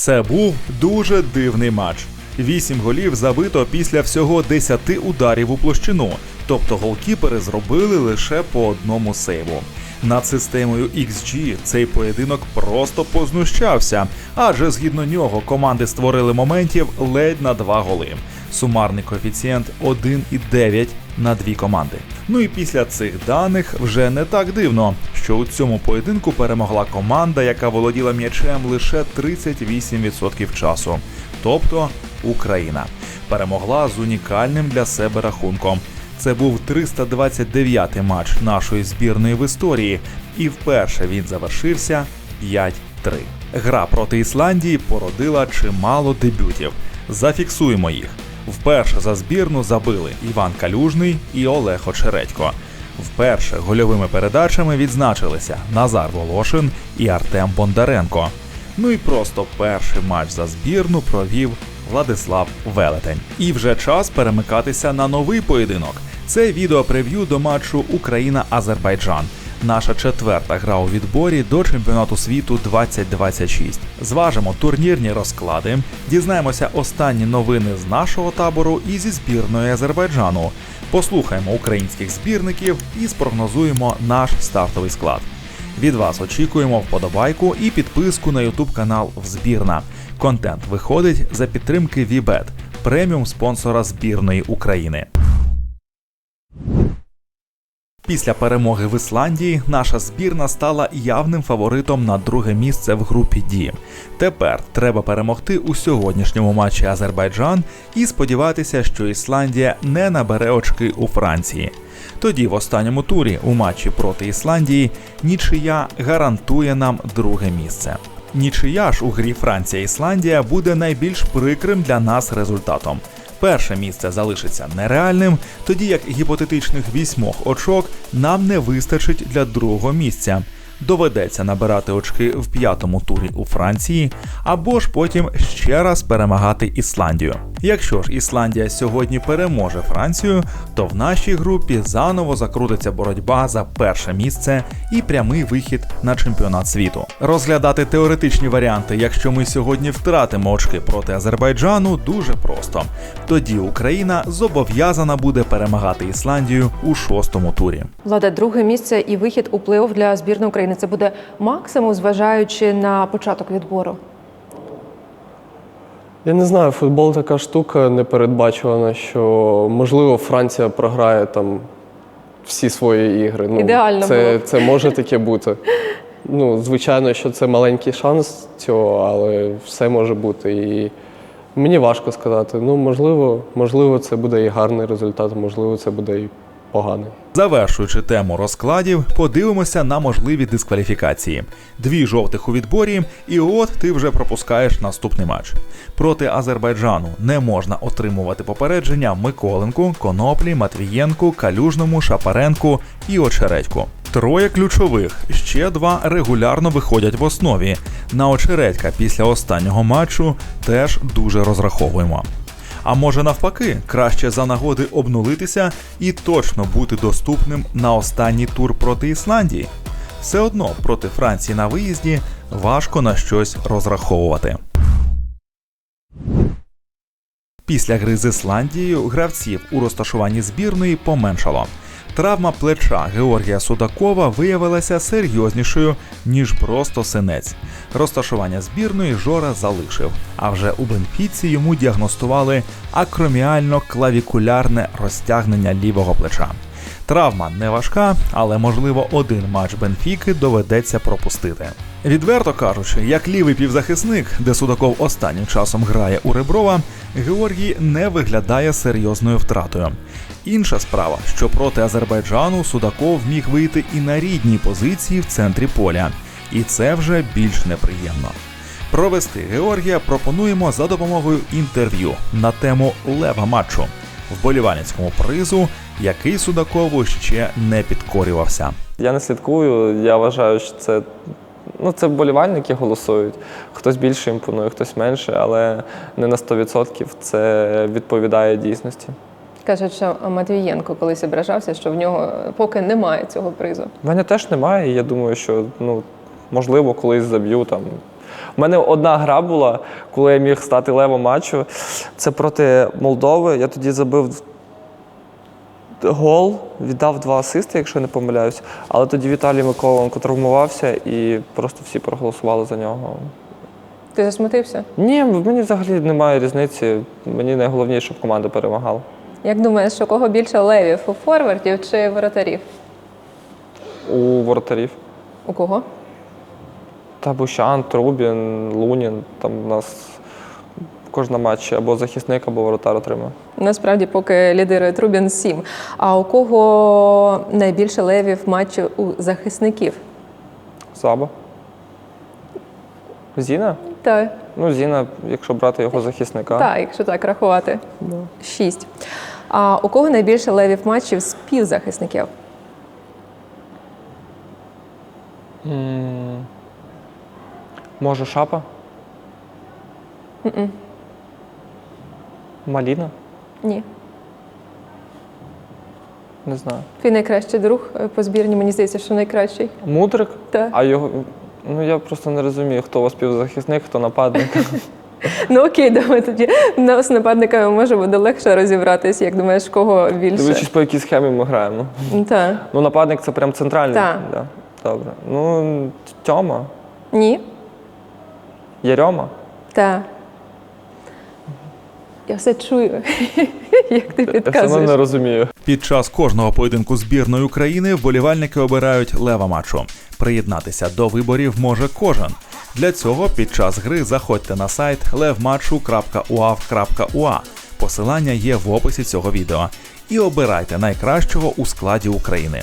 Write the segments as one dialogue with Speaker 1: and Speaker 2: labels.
Speaker 1: Це був дуже дивний матч. Вісім голів забито після всього 10 ударів у площину, тобто голкіпери зробили лише по одному сейву. Над системою XG цей поєдинок просто познущався, адже згідно нього команди створили моментів ледь на два голи. Сумарний коефіцієнт 1,9 на дві команди. Ну і після цих даних вже не так дивно, що у цьому поєдинку перемогла команда, яка володіла м'ячем лише 38% часу, тобто Україна. Перемогла з унікальним для себе рахунком. Це був 329-й матч нашої збірної в історії, і вперше він завершився 5-3. Гра проти Ісландії породила чимало дебютів. Зафіксуємо їх. Вперше за збірну забили Іван Калюжний і Олег Очередько. Вперше гольовими передачами відзначилися Назар Волошин і Артем Бондаренко. Ну і просто перший матч за збірну провів Владислав Велетень. І вже час перемикатися на новий поєдинок. Це відеопрев'ю до матчу Україна-Азербайджан. Наша четверта гра у відборі до чемпіонату світу 2026. Зважимо турнірні розклади, дізнаємося останні новини з нашого табору і зі збірної Азербайджану. Послухаємо українських збірників і спрогнозуємо наш стартовий склад. Від вас очікуємо вподобайку і підписку на YouTube канал Взбірна. Контент виходить за підтримки Вібет, преміум спонсора збірної України. Після перемоги в Ісландії наша збірна стала явним фаворитом на друге місце в групі Ді. Тепер треба перемогти у сьогоднішньому матчі Азербайджан і сподіватися, що Ісландія не набере очки у Франції. Тоді в останньому турі у матчі проти Ісландії нічия гарантує нам друге місце. Нічия ж у грі Франція-Ісландія буде найбільш прикрим для нас результатом. Перше місце залишиться нереальним, тоді як гіпотетичних вісьмох очок нам не вистачить для другого місця. Доведеться набирати очки в п'ятому турі у Франції, або ж потім ще раз перемагати Ісландію. Якщо ж Ісландія сьогодні переможе Францію, то в нашій групі заново закрутиться боротьба за перше місце і прямий вихід на чемпіонат світу. Розглядати теоретичні варіанти, якщо ми сьогодні втратимо очки проти Азербайджану, дуже просто. Тоді Україна зобов'язана буде перемагати Ісландію у шостому турі.
Speaker 2: Влада, друге місце і вихід у плей-офф для збірної України. Це буде максимум, зважаючи на початок відбору.
Speaker 3: Я не знаю, футбол така штука непередбачувана, що можливо Франція програє там всі свої ігри. Ну,
Speaker 2: Ідеально
Speaker 3: це,
Speaker 2: було б.
Speaker 3: це може таке бути. Ну, звичайно, що це маленький шанс цього, але все може бути. І мені важко сказати. Ну, можливо, можливо, це буде і гарний результат, можливо, це буде і поганий.
Speaker 1: Завершуючи тему розкладів, подивимося на можливі дискваліфікації. Дві жовтих у відборі, і от ти вже пропускаєш наступний матч. Проти Азербайджану не можна отримувати попередження Миколенку, Коноплі, Матвієнку, Калюжному, Шапаренку і Очередьку. Троє ключових, ще два регулярно виходять в основі. На очередька після останнього матчу теж дуже розраховуємо. А може навпаки, краще за нагоди обнулитися і точно бути доступним на останній тур проти Ісландії. Все одно проти Франції на виїзді важко на щось розраховувати. Після гри з Ісландією гравців у розташуванні збірної поменшало. Травма плеча Георгія Судакова виявилася серйознішою, ніж просто синець. Розташування збірної Жора залишив, а вже у Бенфіці йому діагностували акроміально-клавікулярне розтягнення лівого плеча. Травма не важка, але можливо один матч Бенфіки доведеться пропустити. Відверто кажучи, як лівий півзахисник, де Судаков останнім часом грає у Реброва, Георгій не виглядає серйозною втратою. Інша справа, що проти Азербайджану Судаков міг вийти і на рідній позиції в центрі поля, і це вже більш неприємно. Провести Георгія пропонуємо за допомогою інтерв'ю на тему лева матчу вболівальницькому призу, який Судакову ще не підкорювався.
Speaker 4: Я не слідкую. Я вважаю, що це, ну, це вболівальники голосують. Хтось більше імпонує, хтось менше, але не на 100% це відповідає дійсності.
Speaker 2: Кажуть, що Матвієнко колись ображався, що в нього поки немає цього призу.
Speaker 4: В мене теж немає. і Я думаю, що ну, можливо, колись заб'ю там У мене одна гра була, коли я міг стати левом матчу. Це проти Молдови. Я тоді забив гол, віддав два асисти, якщо не помиляюсь. Але тоді Віталій Миколенко травмувався і просто всі проголосували за нього.
Speaker 2: Ти засмутився?
Speaker 4: Ні, мені взагалі немає різниці. Мені найголовніше, щоб команда перемагала.
Speaker 2: Як думаєш, у кого більше левів у форвардів чи воротарів?
Speaker 4: У воротарів.
Speaker 2: У кого?
Speaker 4: Та Бущан, Трубін, Лунін. Там у нас кожна матчі або захисник, або воротар отримує.
Speaker 2: Насправді, поки лідирує Трубін 7. А у кого найбільше левів матчів у захисників?
Speaker 4: Заба. Зіна?
Speaker 2: Так,
Speaker 4: Ну, Зіна, якщо брати його захисника.
Speaker 2: так, якщо так рахувати. Шість. А у кого найбільше левів матчів з півзахисників?
Speaker 4: М, Може, шапа? Маліна?
Speaker 2: Ні.
Speaker 4: Не знаю.
Speaker 2: Твій найкращий друг е, по збірні, мені здається, що найкращий.
Speaker 4: Мудрик?
Speaker 2: Так.
Speaker 4: А його. Ну я просто не розумію, хто у вас півзахисник, хто нападник.
Speaker 2: Ну окей, давай тоді Ну, з нападниками може буде легше розібратись. Як думаєш, кого більше?
Speaker 4: Дивлячись, по якій схемі ми граємо.
Speaker 2: Так.
Speaker 4: Ну, нападник це прям центральний.
Speaker 2: Так.
Speaker 4: Да. Добре. Ну, Тьома,
Speaker 2: Ні?
Speaker 4: Ярьома?
Speaker 2: Так. Я все чую, як ти
Speaker 4: Я
Speaker 2: підказуєш.
Speaker 4: не розумію.
Speaker 1: Під час кожного поєдинку збірної України вболівальники обирають лева матчу. Приєднатися до виборів може кожен. Для цього під час гри заходьте на сайт levmatchu.uav.ua. Посилання є в описі цього відео. І обирайте найкращого у складі України.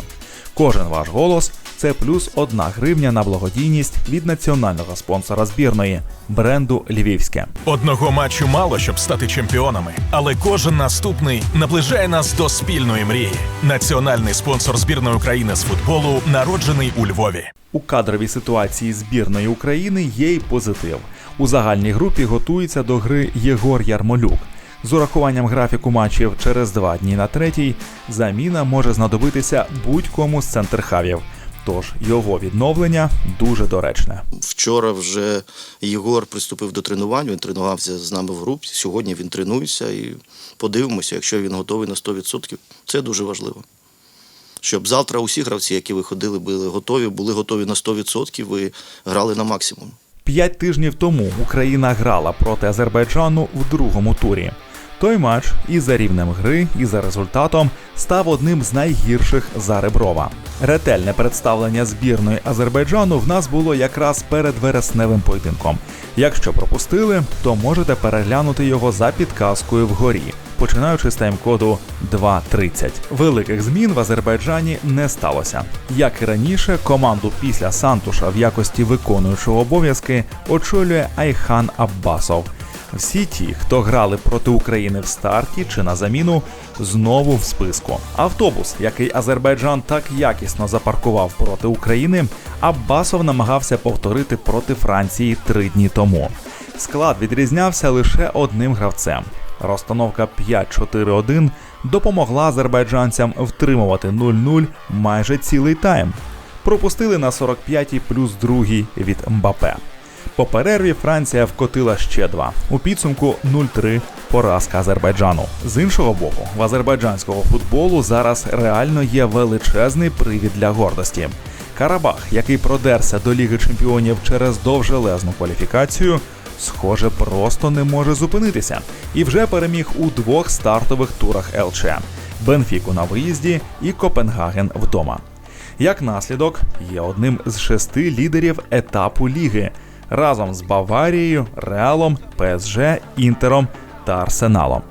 Speaker 1: Кожен ваш голос це плюс одна гривня на благодійність від національного спонсора збірної бренду Львівське.
Speaker 5: Одного матчу мало, щоб стати чемпіонами, але кожен наступний наближає нас до спільної мрії. Національний спонсор збірної України з футболу народжений у Львові.
Speaker 1: У кадровій ситуації збірної України є й позитив. У загальній групі готується до гри Єгор Ярмолюк. З урахуванням графіку матчів через два дні на третій заміна може знадобитися будь-кому з центрхавів. Тож його відновлення дуже доречне.
Speaker 6: Вчора вже Єгор приступив до тренувань, він тренувався з нами в групі. Сьогодні він тренується і подивимося, якщо він готовий на 100%. Це дуже важливо. Щоб завтра усі гравці, які виходили, були готові, були готові на 100% і грали на максимум.
Speaker 1: П'ять тижнів тому Україна грала проти Азербайджану в другому турі. Той матч і за рівнем гри, і за результатом став одним з найгірших за Реброва. Ретельне представлення збірної Азербайджану в нас було якраз перед вересневим поєдинком. Якщо пропустили, то можете переглянути його за підказкою вгорі, починаючи з тайм-коду 2.30. Великих змін в Азербайджані не сталося. Як і раніше, команду після Сантуша в якості виконуючого обов'язки очолює Айхан Аббасов. Всі ті, хто грали проти України в старті чи на заміну, знову в списку. Автобус, який Азербайджан так якісно запаркував проти України, Аббасов намагався повторити проти Франції три дні тому. Склад відрізнявся лише одним гравцем. Розстановка 5-4-1 допомогла азербайджанцям втримувати 0-0 майже цілий тайм. Пропустили на 45-й плюс другий від Мбапе. По перерві Франція вкотила ще два. У підсумку 0-3 поразка Азербайджану. З іншого боку, в азербайджанського футболу зараз реально є величезний привід для гордості. Карабах, який продерся до Ліги Чемпіонів через довжелезну кваліфікацію, схоже, просто не може зупинитися і вже переміг у двох стартових турах ЛЧ Бенфіку на виїзді і Копенгаген вдома. Як наслідок, є одним з шести лідерів етапу ліги разом з Баварією, Реалом, ПСЖ, Інтером та Арсеналом.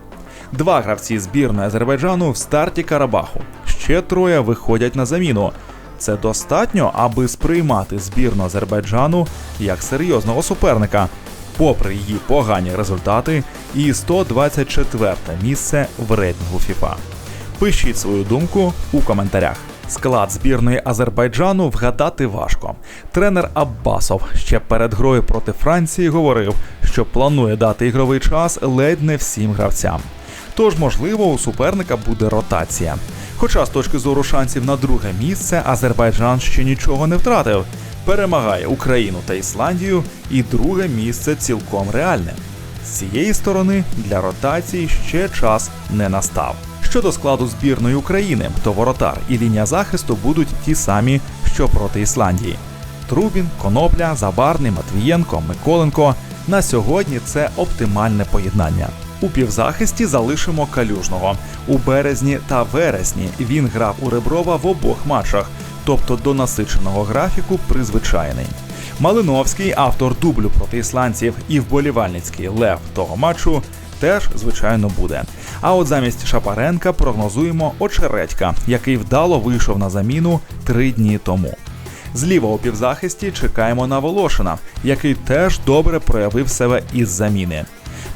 Speaker 1: Два гравці збірної Азербайджану в старті Карабаху. Ще троє виходять на заміну. Це достатньо, аби сприймати збірну Азербайджану як серйозного суперника, попри її погані результати і 124 місце в рейтингу FIFA. Пишіть свою думку у коментарях. Склад збірної Азербайджану вгадати важко. Тренер Аббасов ще перед грою проти Франції говорив, що планує дати ігровий час ледь не всім гравцям. Тож, можливо, у суперника буде ротація. Хоча з точки зору шансів на друге місце Азербайджан ще нічого не втратив. перемагає Україну та Ісландію, і друге місце цілком реальне. З цієї сторони для ротації ще час не настав. Щодо складу збірної України, то воротар і лінія захисту будуть ті самі, що проти Ісландії. Трубін, Конопля, Забарний, Матвієнко, Миколенко. На сьогодні це оптимальне поєднання. У півзахисті залишимо калюжного. У березні та вересні він грав у Реброва в обох матчах, тобто до насиченого графіку призвичайний. Малиновський, автор дублю проти ісландців і вболівальницький лев того матчу, теж звичайно буде. А от замість Шапаренка прогнозуємо Очередька, який вдало вийшов на заміну три дні тому. Зліва у півзахисті чекаємо на Волошина, який теж добре проявив себе із заміни.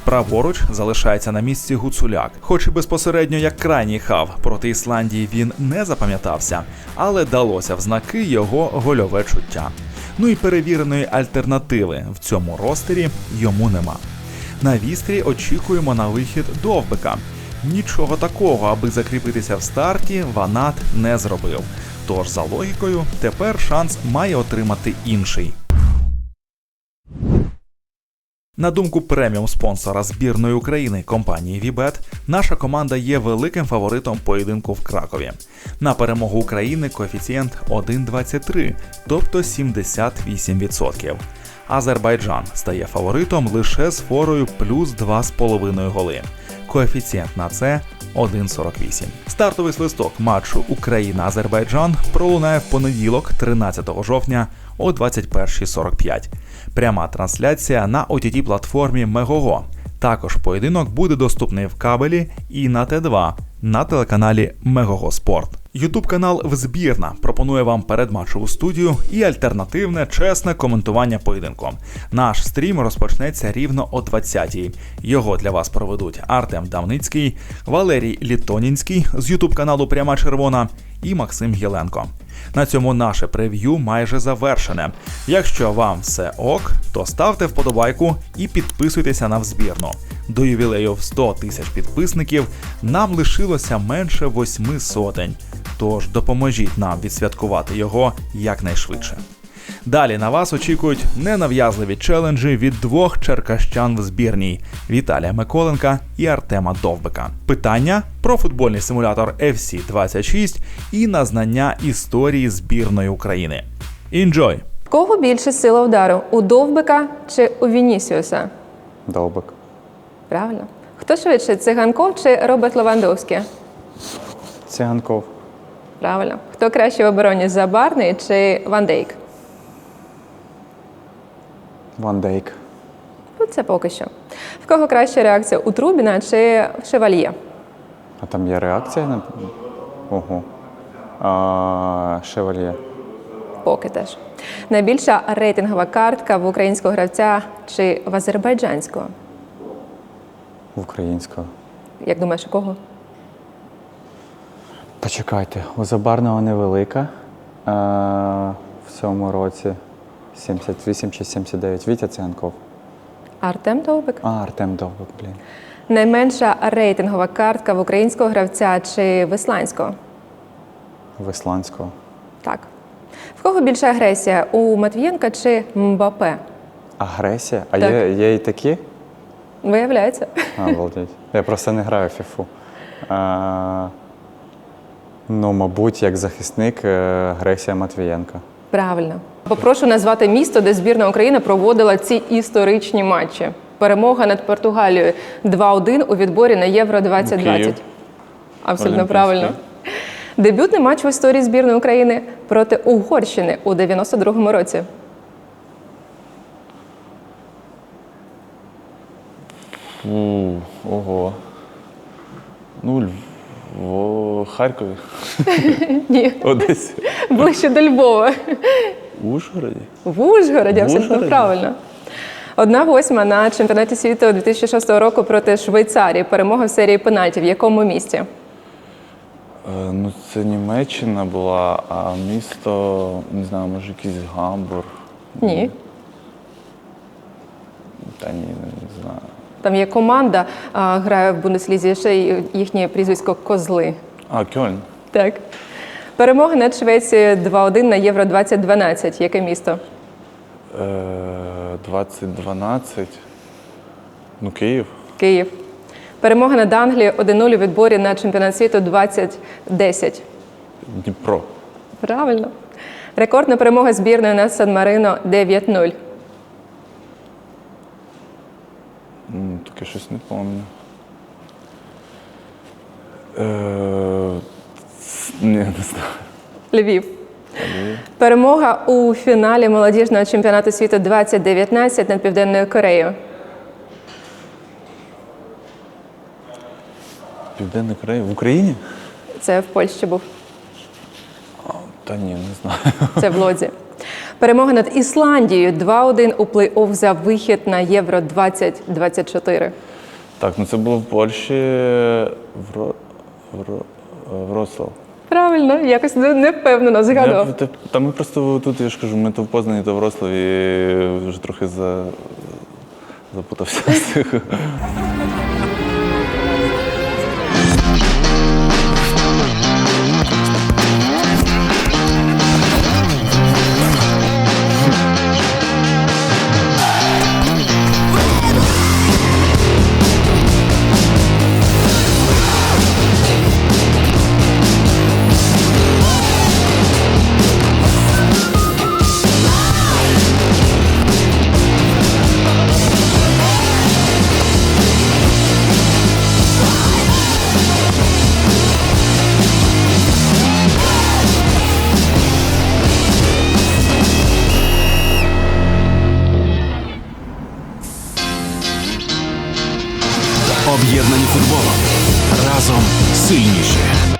Speaker 1: Праворуч залишається на місці Гуцуляк, хоч і безпосередньо як крайній хав проти Ісландії він не запам'ятався, але далося в знаки його гольове чуття. Ну і перевіреної альтернативи в цьому ростері йому нема. На вістрі очікуємо на вихід довбика. Нічого такого, аби закріпитися в старті, Ванат не зробив. Тож, за логікою, тепер шанс має отримати інший. На думку преміум спонсора збірної України компанії Вібет, наша команда є великим фаворитом поєдинку в Кракові. На перемогу України коефіцієнт 1,23, тобто 78%. Азербайджан стає фаворитом лише з форою плюс 2,5 голи. Коефіцієнт на це 1,48. Стартовий свисток матчу Україна-Азербайджан пролунає в понеділок, 13 жовтня о 21.45. Пряма трансляція на ott платформі Мегого. Також поєдинок буде доступний в кабелі і на Т2 на телеканалі Мегого Спорт. Ютуб канал Взбірна пропонує вам передматчеву студію і альтернативне чесне коментування поєдинку. Наш стрім розпочнеться рівно о 20-й. Його для вас проведуть Артем Давницький, Валерій Літонінський з Ютуб каналу Пряма Червона і Максим Єленко. На цьому наше прев'ю майже завершене. Якщо вам все ок, то ставте вподобайку і підписуйтеся на взбірну. До ювілею в 100 тисяч підписників нам лишилося менше восьми сотень. Тож допоможіть нам відсвяткувати його якнайшвидше. Далі на вас очікують ненав'язливі челенджі від двох черкащан в збірній Віталія Миколенка і Артема Довбика. Питання про футбольний симулятор FC 26 і на знання історії збірної України. Enjoy!
Speaker 2: Кого більше сила удару? У Довбика чи у Вінісіуса?
Speaker 3: Довбик.
Speaker 2: Правильно. Хто швидше, циганков чи Роберт Левандовський?
Speaker 3: Циганков.
Speaker 2: Правильно. Хто краще в обороні Забарний чи Ван Дейк?
Speaker 3: Ван Дейк.
Speaker 2: Ну, це поки що. В кого краща реакція у Трубіна чи в Шевальє?
Speaker 7: А там є реакція на. Ого. А, шевальє.
Speaker 2: Поки теж. Найбільша рейтингова картка в українського гравця чи в азербайджанського?
Speaker 7: Українського.
Speaker 2: Як думаєш, у кого?
Speaker 7: Почекайте, у Забарного невелика. А, в цьому році 78 чи 79. Вітя Циганков.
Speaker 2: Артем Довбик.
Speaker 7: А, Артем Довбик, блін.
Speaker 2: Найменша рейтингова картка в українського гравця чи в ісландського?
Speaker 7: В Ісландського.
Speaker 2: Так. В кого більша агресія? У Матвієнка чи Мбапе?
Speaker 7: Агресія? А
Speaker 2: Так.
Speaker 7: є, є і такі?
Speaker 2: Виявляється.
Speaker 7: А, обалдеть. Я просто не граю в фіфу. А, ну, мабуть, як захисник е, агресія Матвієнка.
Speaker 2: Правильно. Попрошу назвати місто, де збірна України проводила ці історичні матчі. Перемога над Португалією 2-1 у відборі на Євро 2020.
Speaker 7: Київ.
Speaker 2: Абсолютно правильно. Дебютний матч в історії збірної України проти Угорщини у 92-му році.
Speaker 8: У, ого. Ну, в Харкові.
Speaker 2: Ні,
Speaker 8: Одесі.
Speaker 2: ближче до Львова.
Speaker 8: В Ужгороді.
Speaker 2: В Ужгороді, абсолютно правильно. Одна восьма на чемпіонаті світу 2006 року проти Швейцарії. Перемога в серії пенальтів. В якому місті?
Speaker 8: Е, ну, це Німеччина була, а місто, не знаю, може якийсь Гамбург.
Speaker 2: Ні.
Speaker 8: Та ні, не знаю.
Speaker 2: Там є команда, а, грає в Бундеслізі, ще й їхнє прізвисько Козли.
Speaker 8: А, Кьольн.
Speaker 2: Так. Перемога над Швецією 2-1 на Євро 2012. Яке місто?
Speaker 8: Е, 2012. Ну, Київ.
Speaker 2: Київ. Перемога над Англією 1-0 у відборі на чемпіонат світу 2010.
Speaker 8: Дніпро.
Speaker 2: Правильно. Рекордна перемога збірної над Сан-Марино 9-0.
Speaker 8: М, Таке щось не пам'ятаю. Е, ні, не знаю.
Speaker 2: Львів. Перемога у фіналі молодіжного чемпіонату світу 2019 над Південною Кореєю.
Speaker 8: Південна Корея. В Україні?
Speaker 2: Це в Польщі був.
Speaker 8: Та ні, не знаю.
Speaker 2: Це в Лодзі. Перемога над Ісландією 2-1 у плей-офф за вихід на Євро 2024.
Speaker 8: Так, ну це було в Польщі. В, Ро... в, Ро... Вроцлав.
Speaker 2: Правильно, якось не не впевнено згадував.
Speaker 8: Я- та- ми просто тут, я ж кажу, ми то в Познані, то в Рославі вже трохи за... запутався.